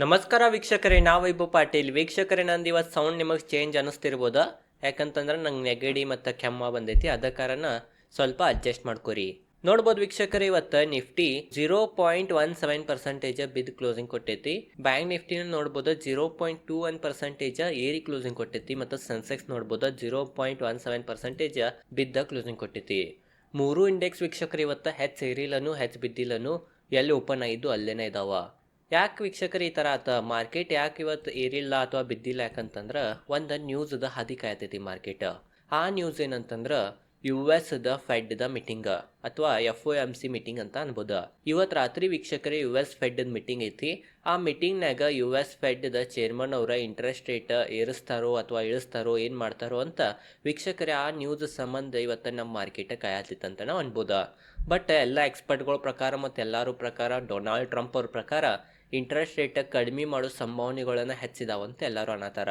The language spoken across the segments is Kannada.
ನಮಸ್ಕಾರ ವೀಕ್ಷಕರೇ, ನಾವು ವೈಭವ್ ಪಾಟೀಲ್. ವೀಕ್ಷಕರೇ, ನಂದು ಇವತ್ತು ಸೌಂಡ್ ನಿಮಗೆ ಚೇಂಜ್ ಅನ್ನಿಸ್ತಿರ್ಬೋದಾ ಯಾಕಂತಂದ್ರೆ ನಂಗೆ ನೆಗಡಿ ಮತ್ತು ಕೆಮ್ಮ ಬಂದೈತಿ, ಅದ ಕಾರಣ ಸ್ವಲ್ಪ ಅಡ್ಜಸ್ಟ್ ಮಾಡ್ಕೊರಿ. ನೋಡ್ಬೋದು ವೀಕ್ಷಕರೇ, ಇವತ್ತು Nifty zero point one seven percentage ಬಿದ್ದು ಕ್ಲೋಸಿಂಗ್ ಕೊಟ್ಟೈತಿ. ಬ್ಯಾಂಕ್ ನಿಫ್ಟಿನ ನೋಡ್ಬೋದು zero point two one percentage ಏರಿ ಕ್ಲೋಸಿಂಗ್ ಕೊಟ್ಟೈತಿ, ಮತ್ತು ಸೆನ್ಸೆಕ್ಸ್ ನೋಡ್ಬೋದು zero point one seven percentage ಬಿದ್ದ ಕ್ಲೋಸಿಂಗ್ ಕೊಟ್ಟೈತಿ. ಮೂರು ಇಂಡೆಕ್ಸ್ ವೀಕ್ಷಕರು, ಇವತ್ತು ಹೆಚ್ಚು ಏರಿಲ್ಲನು ಹೆಚ್ಚು ಬಿದ್ದಿಲ್ಲನು ಎಲ್ಲಿ ಓಪನ್ ಆಗಿದ್ದು ಅಲ್ಲೇನೇ ಇದಾವ. ಯಾಕೆ ವೀಕ್ಷಕರು ಈ ಥರ ಆತ? ಮಾರ್ಕೆಟ್ ಯಾಕೆ ಇವತ್ತು ಏರಿಲ್ಲ ಅಥವಾ ಬಿದ್ದಿಲ್ಲ ಯಾಕಂತಂದ್ರೆ ಒಂದು ನ್ಯೂಸ್ದ ಹಾದಿ ಕಾಯತೈತಿ ಮಾರ್ಕೆಟ್ ಆ ನ್ಯೂಸ್ ಏನಂತಂದ್ರೆ U S the Fed the meeting ಅಥವಾ F O M C meeting ಅಂತ ಅನ್ಬೋದು. ಇವತ್ತು ರಾತ್ರಿ ವೀಕ್ಷಕರೇ ಯು ಎಸ್ ಫೆಡ್ ಮೀಟಿಂಗ್ ಐತಿ. ಆ ಮೀಟಿಂಗ್ನಾಗ U S Fed the chairman ಅವರ ಇಂಟ್ರೆಸ್ಟ್ ರೇಟ್ ಏರಿಸ್ತಾರೋ ಅಥವಾ ಇಳಿಸ್ತಾರೋ ಏನು ಮಾಡ್ತಾರೋ ಅಂತ ವೀಕ್ಷಕರೇ ಆ ನ್ಯೂಸ್ ಸಂಬಂಧ ಇವತ್ತು ನಮ್ಮ ಮಾರ್ಕೆಟ್ ಕಾಯತ್ತಿತ್ತಂತ ನಾವು ಅನ್ಬೋದು. ಬಟ್ ಎಲ್ಲ ಎಕ್ಸ್ಪರ್ಟ್ಗಳ ಪ್ರಕಾರ ಮತ್ತು ಎಲ್ಲರೂ ಪ್ರಕಾರ ಡೊನಾಲ್ಡ್ ಟ್ರಂಪ್ ಅವ್ರ ಪ್ರಕಾರ ಇಂಟ್ರೆಸ್ಟ್ ರೇಟ್ ಕಡಿಮೆ ಮಾಡೋ ಸಂಭಾವನೆಗಳನ್ನು ಹೆಚ್ಚಿದಾವಂತ ಎಲ್ಲರೂ ಅನ್ನತಾರ.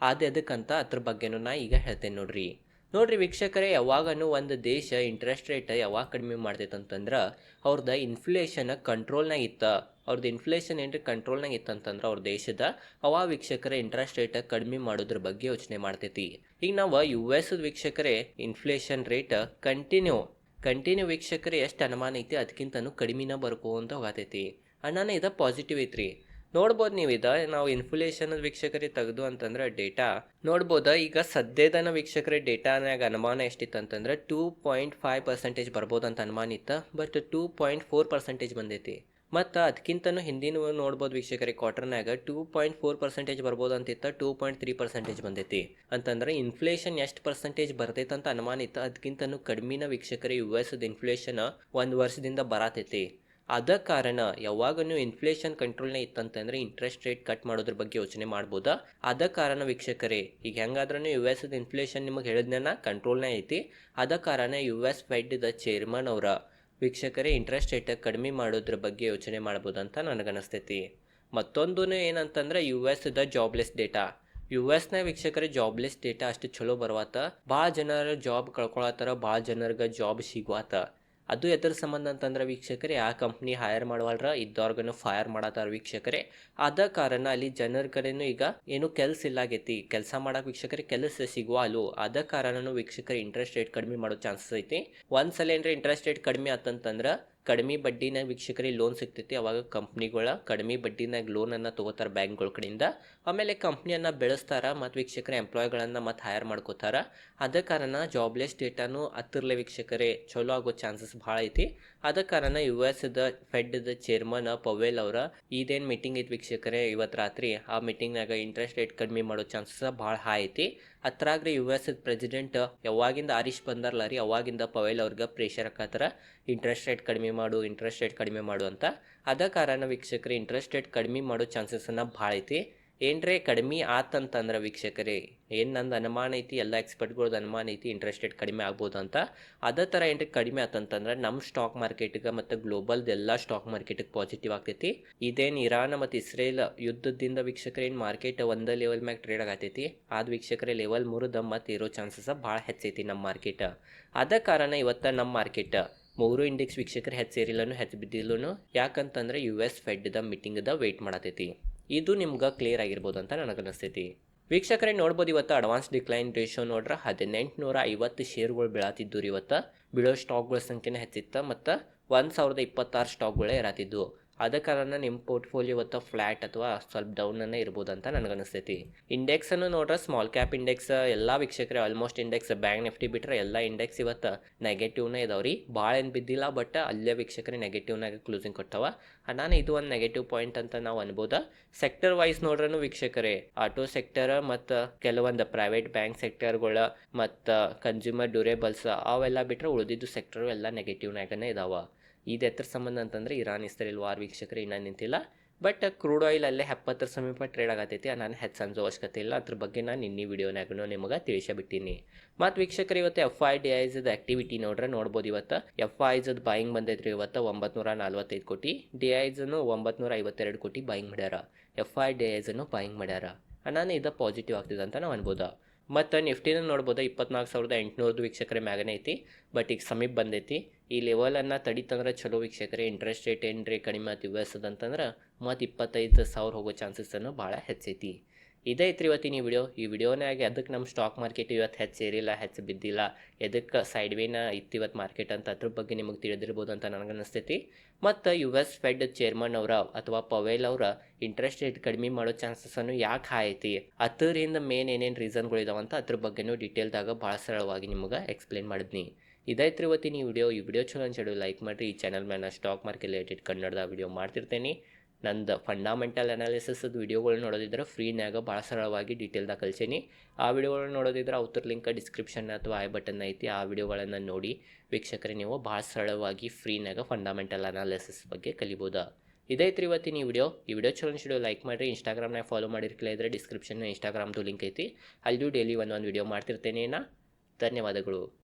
ಅದು ಎದಕ್ಕಂತ ಅದ್ರ ಬಗ್ಗೆನೂ ನಾ ಈಗ ಹೇಳ್ತೇನೆ ನೋಡ್ರಿ. ನೋಡ್ರಿ ವೀಕ್ಷಕರೇ, ಯಾವಾಗನು ಒಂದು ದೇಶ ಇಂಟ್ರೆಸ್ಟ್ ರೇಟ್ ಯಾವಾಗ ಕಡಿಮೆ ಮಾಡ್ತೈತೆ ಅಂತಂದ್ರೆ ಅವ್ರದ್ದು ಇನ್ಫ್ಲೇಷನ್ ಕಂಟ್ರೋಲ್ನಾಗ ಇತ್ತ. ಅವ್ರದ್ದು ಇನ್ಫ್ಲೇಷನ್ ಏನ್ರಿ ಕಂಟ್ರೋಲ್ನಾಗ ಇತ್ತಂತಂದ್ರೆ ಅವ್ರ ದೇಶದ ಅವಾ ವೀಕ್ಷಕರ ಇಂಟ್ರೆಸ್ಟ್ ರೇಟ್ ಕಡಿಮೆ ಮಾಡೋದ್ರ ಬಗ್ಗೆ ಯೋಚನೆ ಮಾಡ್ತೈತಿ. ಈಗ ನಾವು ಯು ಎಸ್ ವೀಕ್ಷಕರೇ ಇನ್ಫ್ಲೇಷನ್ ರೇಟ್ ಕಂಟಿನ್ಯೂ ಕಂಟಿನ್ಯೂ ವೀಕ್ಷಕರೇ ಎಷ್ಟು ಅನುಮಾನ ಐತಿ ಅದಕ್ಕಿಂತನೂ ಕಡಿಮೆನ ಬರ್ಕೋಂತ ಹೋಗತೈತಿ. ಅಣ್ಣನ ಇದು ಪಾಸಿಟಿವ್ ಐತ್ರಿ. ನೋಡ್ಬೋದು ನೀವು ಇದು, ನಾವು ಇನ್ಫ್ಲೇಷನ್ ವೀಕ್ಷಕರಿಗೆ ತೆಗೆದು ಅಂತಂದ್ರೆ ಡೇಟಾ ನೋಡ್ಬೋದು, ಈಗ ಸದ್ಯದನ ವೀಕ್ಷಕರ ಡೇಟಾನಾಗ ಅನುಮಾನ ಎಷ್ಟಿತ್ತು ಅಂತಂದ್ರೆ ಟೂ ಪಾಯಿಂಟ್ ಫೈವ್ ಪರ್ಸೆಂಟೇಜ್ ಬರ್ಬೋದು ಅಂತ ಅನುಮಾನ ಇತ್ತು but two point four percentage ಬಂದೈತಿ. ಮತ್ತು ಅದಕ್ಕಿಂತನೂ ಹಿಂದಿನ ನೋಡ್ಬೋದು ವೀಕ್ಷಕರಿಗೆ ಕ್ವಾರ್ಟರ್ನಾಗ ಟೂ ಪಾಯಿಂಟ್ ಫೋರ್ ಪರ್ಸೆಂಟೇಜ್ ಬರ್ಬೋದು ಅಂತಿತ್ತು ಟೂ ಪಾಯಿಂಟ್ ತ್ರೀ ಪರ್ಸೆಂಟೇಜ್ ಬಂದೈತಿ. ಅಂತಂದ್ರೆ ಇನ್ಫ್ಲೇಷನ್ ಎಷ್ಟು ಪರ್ಸೆಂಟೇಜ್ ಬರ್ತೈತೆ ಅಂತ ಅನುಮಾನ ಇತ್ತು ಅದಕ್ಕಿಂತನೂ ಕಡಿಮೆನ ವೀಕ್ಷಕರೇ ಯು ಎಸ್ ಇನ್ಫ್ಲೇಷನ್ ಒಂದು ವರ್ಷದಿಂದ ಬರತೈತಿ. ಅದ ಕಾರಣ ಯಾವಾಗನೂ ಇನ್ಫ್ಲೇಷನ್ ಕಂಟ್ರೋಲ್ನ ಇತ್ತಂತಂದ್ರೆ ಇಂಟ್ರೆಸ್ಟ್ ರೇಟ್ ಕಟ್ ಮಾಡೋದ್ರ ಬಗ್ಗೆ ಯೋಚನೆ ಮಾಡ್ಬೋದಾ? ಆದ ಕಾರಣ ವೀಕ್ಷಕರೇ, ಈಗ ಹೆಂಗಾದ್ರೂ ಯು ಎಸ್ ಇನ್ಫ್ಲೇಷನ್ ನಿಮಗೆ ಹೇಳಿದ್ನ ಕಂಟ್ರೋಲ್ನೇ ಐತಿ. ಅದ ಕಾರಣ U S Fed the chairman ಅವರ ವೀಕ್ಷಕರೇ ಇಂಟ್ರೆಸ್ಟ್ ರೇಟ್ ಕಡಿಮೆ ಮಾಡೋದ್ರ ಬಗ್ಗೆ ಯೋಚನೆ ಮಾಡ್ಬೋದಂತ ನನಗನ್ನಿಸ್ತೈತಿ ಮತ್ತೊಂದು ಏನಂತಂದ್ರೆ U S the jobless data you ನ ವೀಕ್ಷಕರ ಜಾಬ್ಲೆಸ್ ಡೇಟಾ ಅಷ್ಟು ಚಲೋ ಬರವಾತ. ಭಾಳ ಜನರ ಜಾಬ್ ಕಳ್ಕೊಳತ್ತಾರ ಭಾಳ ಜನರಿಗೆ ಜಾಬ್ ಸಿಗುವಾತ. ಅದು ಎದ್ರ ಸಂಬಂಧ ಅಂತಂದ್ರೆ ವೀಕ್ಷಕರೇ, ಆ ಕಂಪ್ನಿ ಹೈರ್ ಮಾಡವಲ್ರ ಇದ್ದವ್ರಿಗೂ ಫೈರ್ ಮಾಡತ್ತಾರ ವೀಕ್ಷಕರೇ. ಆದ ಕಾರಣ ಅಲ್ಲಿ ಜನರ ಕಡೆನೂ ಈಗ ಏನು ಕೆಲಸ ಇಲ್ಲಾಗೈತಿ ಕೆಲಸ ಮಾಡಕ್ ವೀಕ್ಷಕರೇ ಕೆಲಸ ಸಿಗುವ ಅಲ್ಲೂ. ಅದ ಕಾರಣನೂ ವೀಕ್ಷಕರ ಇಂಟ್ರೆಸ್ಟ್ ರೇಟ್ ಕಡಿಮೆ ಮಾಡೋ ಚಾನ್ಸಸ್ ಐತಿ. ಒಂದ್ಸಲ ಏನ್ರ ಇಂಟ್ರೆಸ್ಟ್ ರೇಟ್ ಕಡಿಮೆ ಆತಂತಂದ್ರೆ ಕಡಿಮೆ ಬಡ್ಡಿನಾಗ ವೀಕ್ಷಕರಿಗೆ ಲೋನ್ ಸಿಗ್ತೈತಿ. ಅವಾಗ ಕಂಪ್ನಿಗಳ ಕಡಿಮೆ ಬಡ್ಡಿನಾಗ ಲೋನನ್ನು ತೊಗೋತಾರೆ ಬ್ಯಾಂಕ್ಗಳ ಕಡೆಯಿಂದ. ಆಮೇಲೆ ಕಂಪ್ನಿಯನ್ನು ಬೆಳೆಸ್ತಾರ, ಮತ್ತು ವೀಕ್ಷಕರ ಎಂಪ್ಲಾಯ್ಗಳನ್ನು ಮತ್ತು ಹೈರ್ ಮಾಡ್ಕೋತಾರ. ಅದ ಕಾರಣ ಜಾಬ್ಲೆಸ್ ಡೇಟಾನು ಹತ್ತಿರಲೆ ವೀಕ್ಷಕರೇ ಚಲೋ ಆಗೋ ಚಾನ್ಸಸ್ ಭಾಳ ಐತಿ. ಅದ ಕಾರಣ U S the Fed the chairman Powell ಅವರ ಇದೇನು ಮೀಟಿಂಗ್ ಐತಿ ವೀಕ್ಷಕರೇ, ಇವತ್ತು ರಾತ್ರಿ ಆ ಮೀಟಿಂಗ್ನಾಗ ಇಂಟ್ರೆಸ್ಟ್ ರೇಟ್ ಕಡಿಮೆ ಮಾಡೋ ಚಾನ್ಸಸ್ ಭಾಳ ಹೈ ಐತಿ. ಅತ್ರಾಗ್ರಿ ಯು ಎಸ್ ಪ್ರೆಸಿಡೆಂಟ್ ಯಾವಾಗಿಂದ ಆರಿಶ್ ರೀ? ಅವಾಗಿಂದ ಪವೇಲ್ ಅವ್ರಿಗೆ ಪ್ರೆಷರ್ ಹಾಕತ್ತಾರ ಇಂಟ್ರೆಸ್ಟ್ ರೇಟ್ ಕಡಿಮೆ ಮಾಡು ಇಂಟ್ರೆಸ್ಟ್ ರೇಟ್ ಕಡಿಮೆ ಮಾಡು ಅಂತ. ಅದ ಕಾರಣ ವೀಕ್ಷಕರು ಇಂಟ್ರೆಸ್ಟ್ ರೇಟ್ ಕಡಿಮೆ ಮಾಡೋ ಚಾನ್ಸಸ್ಸನ್ನು ಭಾಳ ಐತಿ ಏನ್ರೇ ಕಡಿಮೆ ಆತಂತಂದ್ರೆ ವೀಕ್ಷಕರೇ, ಏನು ನಂದು ಅನುಮಾನ ಐತಿ, ಎಲ್ಲ ಎಕ್ಸ್ಪರ್ಟ್ಗಳ್ದು ಅನುಮಾನ ಐತಿ ಇಂಟ್ರೆಸ್ಟ್ ರೇಟ್ ಕಡಿಮೆ ಆಗ್ಬೋದು ಅಂತ. ಅದೇ ಥರ ಏನ್ರಿ ಕಡಿಮೆ ಆತಂತಂದ್ರೆ ನಮ್ಮ ಸ್ಟಾಕ್ ಮಾರ್ಕೆಟ್ಗೆ ಮತ್ತು ಗ್ಲೋಬಲ್ದು ಎಲ್ಲ ಸ್ಟಾಕ್ ಮಾರ್ಕೆಟಿಗೆ ಪಾಸಿಟಿವ್ ಆಗ್ತೈತಿ. ಇದೇನು ಇರಾನ್ ಮತ್ತು ಇಸ್ರೇಲ್ ಯುದ್ಧದಿಂದ ವೀಕ್ಷಕರ, ಏನು ಮಾರ್ಕೆಟ್ ಒಂದೇ ಲೆವೆಲ್ ಮ್ಯಾಗ ಟ್ರೇಡ್ ಆಗತೈತಿ. ಆದ ವೀಕ್ಷಕರೇ ಲೆವೆಲ್ ಮೂರದ ಮತ್ತು ಇರೋ ಚಾನ್ಸಸ್ ಭಾಳ ಹೆಚ್ಚೈತಿ ನಮ್ಮ ಮಾರ್ಕೆಟ್ ಅದ ಕಾರಣ ಇವತ್ತು ನಮ್ಮ ಮಾರ್ಕೆಟ್ ಮೂರು ಇಂಡೆಕ್ಸ್ ವೀಕ್ಷಕರು ಹೆಚ್ಚು ಸೇರಿಲ್ಲನು ಹೆಚ್ಚು ಬಿದ್ದಿಲ್ಲನು, ಯಾಕಂತಂದ್ರೆ ಯು ಎಸ್ ಫೆಡ್ದ ಮೀಟಿಂಗ್ದ ವೆಯ್ಟ್ ಮಾಡತೈತಿ. ಇದು ನಿಮ್ಗೆ ಕ್ಲಿಯರ್ ಆಗಿರ್ಬೋದು ಅಂತ ನನಗನ್ನಿಸ್ತೈತಿ ವೀಕ್ಷಕರೇ, ನೋಡ್ಬೋದು ಇವತ್ತು ಅಡ್ವಾನ್ಸ್ ಡಿಕ್ಲೈನ್ ರೇಷೋ ನೋಡ್ರೆ ಹದಿನೆಂಟುನೂರ ಐವತ್ತು ಶೇರ್ಗಳು ಬೀಳತ್ತಿದ್ದು ರೀ ಇವತ್ತು. ಬೀಳೋ ಸ್ಟಾಕ್ಗಳ ಸಂಖ್ಯೆನೇ ಹೆಚ್ಚಿತ್ತು ಮತ್ತು ಒಂದು ಸಾವಿರದ ಇಪ್ಪತ್ತಾರು ಸ್ಟಾಕ್ಗಳೇ ಇರತ್ತಿದ್ದು ಅದ ಕಾರಣ ನಿಮ್ಮ ಪೋರ್ಟ್ಫೋಲಿಯೋ ಇವತ್ತು ಫ್ಲ್ಯಾಟ್ ಅಥವಾ ಸ್ವಲ್ಪ ಡೌನನ್ನೇ ಇರ್ಬೋದು ಅಂತ ನನಗನ್ನಿಸ್ತೈತಿ ಇಂಡೆಕ್ಸನ್ನು ನೋಡ್ರೆ ಸ್ಮಾಲ್ ಕ್ಯಾಪ್ ಇಂಡೆಕ್ಸ್ ಎಲ್ಲ ವೀಕ್ಷಕರೇ ಆಲ್ಮೋಸ್ಟ್ ಇಂಡೆಕ್ಸ್ ಬ್ಯಾಂಕ್ ನಿಫ್ಟಿ ಬಿಟ್ಟರೆ ಎಲ್ಲ ಇಂಡೆಕ್ಸ್ ಇವತ್ತು ನೆಗೆಟಿವ್ನೇ ಇದಾವೆ ರೀ. ಭಾಳ ಏನು ಬಿದ್ದಿಲ್ಲ ಬಟ್ ಅಲ್ಲೇ ವೀಕ್ಷಕರೇ ನೆಗೆಟಿವ್ನಾಗ ಕ್ಲೋಸಿಂಗ್ ಕೊಟ್ಟವ. ನಾನು ಇದು ಒಂದು ನೆಗೆಟಿವ್ ಪಾಯಿಂಟ್ ಅಂತ ನಾವು ಅನ್ಬೋದ. ಸೆಕ್ಟರ್ ವೈಸ್ ನೋಡ್ರೂ ವೀಕ್ಷಕರೇ ಆಟೋ ಸೆಕ್ಟರ್ ಮತ್ತು ಕೆಲವೊಂದು ಪ್ರೈವೇಟ್ ಬ್ಯಾಂಕ್ ಸೆಕ್ಟರ್ಗಳ ಮತ್ತು ಕನ್ಸ್ಯೂಮರ್ ಡ್ಯೂರೇಬಲ್ಸ್ ಅವೆಲ್ಲ ಬಿಟ್ಟರೆ ಉಳಿದಿದ್ದು ಸೆಕ್ಟರ್ ಎಲ್ಲ ನೆಗೆಟಿವ್ನಾಗನೇ ಇದಾವೆ. ಇದು ಎತ್ತರ ಸಂಬಂಧ ಅಂತಂದ್ರೆ ಇರಾನ್ ಇಸ್ರೇಲ್ ವಾರ್ ವೀಕ್ಷಕರು ಇನ್ನೂ ನಿಂತಿಲ್ಲ. ಬಟ್ ಕ್ರೂಡ್ ಆಯಿಲ್ ಅಲ್ಲೇ ಎಪ್ಪತ್ತರ ಸಮೀಪ ಟ್ರೇಡ್ ಆಗತೈತಿ ನಾನು ಹೆಚ್ಚು ಸಂಜೋ ಅವಶ್ಯಕತೆ ಇಲ್ಲ. ಅದ್ರ ಬಗ್ಗೆ ನಾನು ಇನ್ನಿ ವಿಡಿಯೋನಾಗೂ ನಿಮಗೆ ತಿಳಿಸಬಿಟ್ಟಿನಿ ಮತ್ತು ವೀಕ್ಷಕರು, ಇವತ್ತು ಎಫ್ ಐ ಡಿ ಐಸದ ಆಕ್ಟಿವಿಟಿ ನೋಡ್ರೆ ನೋಡ್ಬೋದು ಇವತ್ತು. ಎಫ್ ಐಸದ ಬಾಯಿಂಗ್ ಬಂದೈತ್ರಿ ಇವತ್ತು ಒಂಬತ್ತು ನಲ್ವತ್ತೈದು ಕೋಟಿ ಡಿ ಐಸನ್ನು ಒಂಬತ್ನೂರ ಐವತ್ತೆರಡು ಕೋಟಿ ಬಾಯಿಂಗ್ ಮಾಡ್ಯಾರ. ಎಫ್ ಐ ಡಿ ಐಸನ್ನು ಬಾಯಿಂಗ್ ಮಾಡ್ಯಾರ. ನಾನು ಇದು ಪಾಸಿಟಿವ್ ಆಗ್ತಿದೆ ಅಂತ ನಾವು ಅನ್ಬೋದು. ಮತ್ತು ನಿಫ್ಟಿನ ನೋಡ್ಬೋದು? ಇಪ್ಪತ್ನಾಲ್ಕು ಸಾವಿರದ ಎಂಟುನೂರದು ವೀಕ್ಷಕರ ಮ್ಯಾಗನೇ ಐತಿ. ಬಟ್ ಈಗ ಸಮೀಪ ಬಂದೈತಿ. ಈ ಲೆವೆಲನ್ನು ತಡಿತಂದ್ರೆ ಚಲೋ ವೀಕ್ಷಕರೇ. ಇಂಟ್ರೆಸ್ಟ್ ರೇಟ್ ಏನು ರೀ ಕಡಿಮೆ ಆತಿ ಅಂತಂದ್ರೆ ಮತ್ತು ಇಪ್ಪತ್ತೈದು ಸಾವಿರ ಹೋಗೋ ಚಾನ್ಸಸ್ಸನ್ನು ಭಾಳ ಹೆಚ್ಚೈತಿ. ಇದೇ ಐತ್ರಿ ಇವತ್ತಿನ ಈ ವಿಡಿಯೋ. ಈ ವಿಡಿಯೋನಾಗೆ ಅದಕ್ಕೆ ನಮ್ಮ ಸ್ಟಾಕ್ ಮಾರ್ಕೆಟ್ ಇವತ್ತು ಹೆಚ್ಚು ಏರಿಲ್ಲ, ಹೆಚ್ಚು ಬಿದ್ದಿಲ್ಲ. ಎದಕ್ಕೆ ಸೈಡ್ ವೇನ ಇತ್ತು ಇವತ್ತು ಮಾರ್ಕೆಟ್ ಅಂತ ಅದ್ರ ಬಗ್ಗೆ ನಿಮಗೆ ತಿಳಿದಿರ್ಬೋದು ಅಂತ ನನಗೆ ಅನಿಸ್ತೈತಿ. ಮತ್ತು ಯು ಎಸ್ ಫೆಡ್ ಚೇರ್ಮನ್ ಅವರ ಅಥವಾ ಪವೇಲ್ ಅವರ ಇಂಟ್ರೆಸ್ಟ್ ರೇಟ್ ಕಡಿಮೆ ಮಾಡೋ ಚಾನ್ಸಸ್ಸನ್ನು ಯಾಕೆ ಹಾಯ್ತಿ ಅದರಿಂದ ಮೇನ್ ಏನೇನು ರೀಸನ್ಗಳಿದಾವೆ ಅಂತ ಅದ್ರ ಬಗ್ಗೆನೂ ಡೀಟೇಲ್ದಾಗ ಭಾಳ ಸರಳವಾಗಿ ನಿಮಗೆ ಎಕ್ಸ್ಪ್ಲೇನ್ ಮಾಡಿದ್ನಿ. ಇದಾಯ್ತು ಇವತ್ತಿನ ಈ ವಿಡಿಯೋ. ಈ ವಿಡಿಯೋ ಚಲೋ ಅನ್ಸಡು ಲೈಕ್ ಮಾಡಿರಿ. ಈ ಚಾನಲ್ ಮೇಲೆ ಸ್ಟಾಕ್ ಮಾರ್ಕೆಟ್ ರಿಲೇಟೆಡ್ ಕನ್ನಡದ ವಿಡಿಯೋ ಮಾಡ್ತಿರ್ತೇನೆ. ನಂದು ಫಂಡಾಮೆಂಟಲ್ ಅನಾಲಿಸಿಸದ ವಿಡಿಯೋಗಳು ನೋಡೋದಿದ್ರೆ ಫ್ರೀನ್ಯಾಗ ಭಾಳ ಸರಳವಾಗಿ ಡೀಟೇಲ್ದಾಗ ಕಲ್ಸೇನಿ ಆ ವಿಡಿಯೋಗಳನ್ನ ನೋಡೋದಿದ್ರೆ ಅವ್ರ ಲಿಂಕ್ ಡಿಸ್ಕ್ರಿಪ್ಷನ್ ಅಥವಾ ಐ ಬಟನ್ ಐತಿ, ಆ ವಿಡಿಯೋಗಳನ್ನು ನೋಡಿ ವೀಕ್ಷಕರೇ ನೀವು ಭಾಳ ಸರಳವಾಗಿ ಫ್ರೀನ್ಯಾಗ ಫಂಡಾಮೆಂಟಲ್ ಅನಾಲಿಸಿಸ್ ಬಗ್ಗೆ ಕಲಿಬೋದಾ. ಇದೈತ್ರಿ ಇವತ್ತಿನ ಈ ವಿಡಿಯೋ ಈ ವಿಡಿಯೋ ಚಲೋ ಅನ್ಸಿಡೋ ಲೈಕ್ ಮಾಡಿರಿ ಇನ್ಸ್ಟಾಗ್ರಾಮ್ನಾಗ ಫಾಲೋ ಮಾಡಿರ್ಕಿಲ್ಲ ಇದ್ರೆ ಡಿಸ್ಕ್ರಿಪ್ಷನ್ ಇನ್ಸ್ಟಾಗ್ರಾಮ್ದು ಲಿಂಕ್ ಐತಿ. ಅಲ್ಲಿಯೂ ಡೈಲಿ ಒಂದೊಂದು ವಿಡಿಯೋ ಮಾಡ್ತಿರ್ತೇನೆ ನಾ. ಧನ್ಯವಾದಗಳು.